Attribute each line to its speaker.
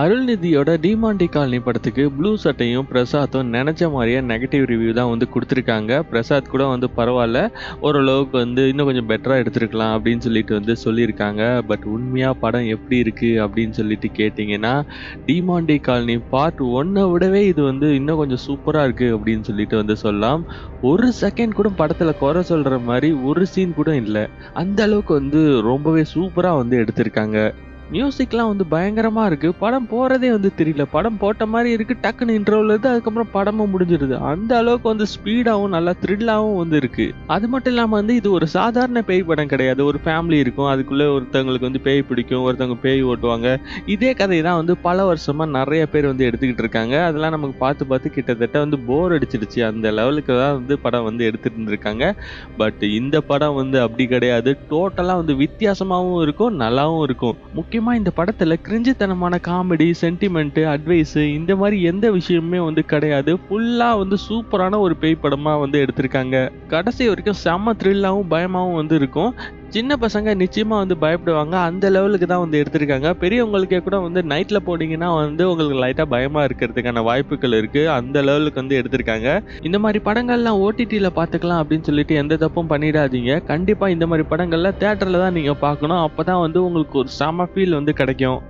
Speaker 1: அருள்நிதியோட டிமாண்டி காலனி படத்துக்கு ப்ளூ சட்டையும் பிரசாத்தும் நினச்ச மாதிரியே நெகட்டிவ் ரிவ்யூ தான் வந்து கொடுத்துருக்காங்க. பிரசாத் கூட வந்து பரவாயில்ல ஓரளவுக்கு வந்து இன்னும் கொஞ்சம் பெட்டராக எடுத்துருக்கலாம் அப்படின்னு சொல்லிட்டு வந்து சொல்லியிருக்காங்க. பட் உண்மையாக படம் எப்படி இருக்குது அப்படின்னு சொல்லிட்டு கேட்டிங்கன்னா டிமாண்டி காலனி பார்ட் ஒன்னை விடவே இது வந்து இன்னும் கொஞ்சம் சூப்பராக இருக்குது அப்படின்னு சொல்லிட்டு வந்து சொல்லலாம். ஒரு செகண்ட் கூட படத்தில் குறை சொல்கிற மாதிரி ஒரு சீன் கூட இல்லை. அந்த அளவுக்கு வந்து ரொம்பவே சூப்பராக வந்து எடுத்திருக்காங்க. மியூசிக்லாம் வந்து பயங்கரமாக இருக்குது படம் போகிறதே வந்து தெரியல. படம் போட்ட மாதிரி இருக்குது டக்குன்னு இன்டர்வல் இருந்து அதுக்கப்புறம் படமும் முடிஞ்சிருது. அந்த அளவுக்கு வந்து ஸ்பீடாகவும் நல்லா த்ரில்லாகவும் வந்து இருக்குது அது மட்டும் இல்லாமல் வந்து இது ஒரு சாதாரண பேய் படம் கிடையாது. ஒரு ஃபேமிலி இருக்கும். அதுக்குள்ளே ஒருத்தவங்களுக்கு வந்து பேய் பிடிக்கும். ஒருத்தவங்க பேய் ஓட்டுவாங்க. இதே கதை தான் வந்து பல வருஷமாக நிறைய பேர் வந்து எடுத்துக்கிட்டு இருக்காங்க. அதெல்லாம் நமக்கு பார்த்து, பார்த்து கிட்டத்தட்ட வந்து போர் அடிச்சிருச்சு அந்த லெவலுக்கு தான் வந்து படம் வந்து எடுத்துகிட்டு இருந்திருக்காங்க. பட் இந்த படம் வந்து அப்படி கிடையாது. டோட்டலாக வந்து வித்தியாசமாகவும் இருக்கும். நல்லாவும் இருக்கும். முக்கியமாக இந்த படத்துல கிரிஞ்சித்தனமான காமெடி, சென்டிமெண்ட், அட்வைஸ் இந்த மாதிரி எந்த விஷயமுமே வந்து கிடையாது. ஃபுல்லா வந்து சூப்பரான ஒரு பேய் படமா வந்து எடுத்திருக்காங்க. கடைசி வரைக்கும் செம்ம த்ரில்லாகவும் பயமாவும் வந்து இருக்கும். சின்ன பசங்க நிச்சயமாக வந்து பயப்படுவாங்க. அந்த லெவலுக்கு தான் வந்து எடுத்திருக்காங்க. பெரியவங்களுக்கே கூட வந்து நைட்டில் போனீங்கன்னா வந்து உங்களுக்கு லைட்டாக பயமாக இருக்கிறதுக்கான வாய்ப்புகள் இருக்குது அந்த லெவலுக்கு வந்து எடுத்திருக்காங்க. இந்த மாதிரி படங்கள்லாம் ஓடிடியில் பார்த்துக்கலாம் அப்படின்னு சொல்லிட்டு எந்த தப்பும் பண்ணிடாதீங்க. கண்டிப்பாக இந்த மாதிரி படங்கள்லாம் தேட்டரில் தான் நீங்கள் பார்க்கணும். அப்போ தான் வந்து உங்களுக்கு ஒரு செம ஃபீல் வந்து கிடைக்கும்.